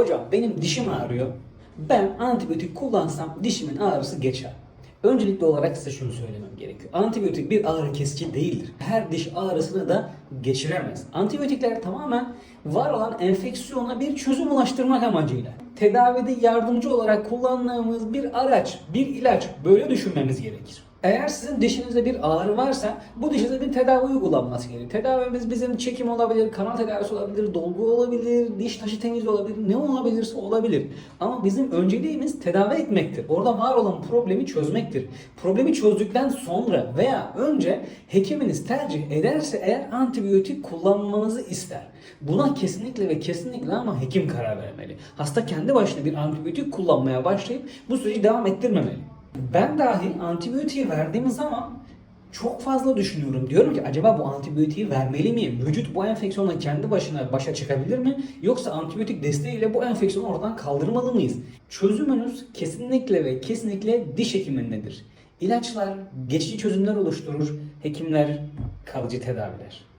hocam benim dişim ağrıyor. Ben antibiyotik kullansam dişimin ağrısı geçer. Öncelikli olarak size şunu söylemem gerekiyor. Antibiyotik bir ağrı kesici değildir. Her diş ağrısını da geçiremez. Antibiyotikler tamamen var olan enfeksiyona bir çözüm ulaştırmak amacıyla. Tedavide yardımcı olarak kullandığımız bir araç, bir ilaç böyle düşünmemiz gerekir. Eğer sizin dişinizde bir ağrı varsa bu dişinize bir tedavi uygulanması gerekiyor. Tedavimiz bizim çekim olabilir, kanal tedavisi olabilir, dolgu olabilir, diş taşı temizliği olabilir, ne olabilirse olabilir. Ama bizim önceliğimiz tedavi etmektir. Orada var olan problemi çözmektir. Problemi çözdükten sonra veya önce hekiminiz tercih ederse eğer antibiyotik kullanmanızı ister. Buna kesinlikle ve kesinlikle ama hekim karar vermeli. Hasta kendi başına bir antibiyotik kullanmaya başlayıp bu süreci devam ettirmemeli. Ben dahi antibiyotiği verdiğim zaman çok fazla düşünüyorum. Diyorum ki acaba bu antibiyotiği vermeli miyim? Vücut bu enfeksiyonla kendi başına başa çıkabilir mi? Yoksa antibiyotik desteğiyle bu enfeksiyonu oradan kaldırmalı mıyız? Çözümünüz kesinlikle ve kesinlikle diş hekimindedir. İlaçlar geçici çözümler oluşturur, hekimler kalıcı tedaviler.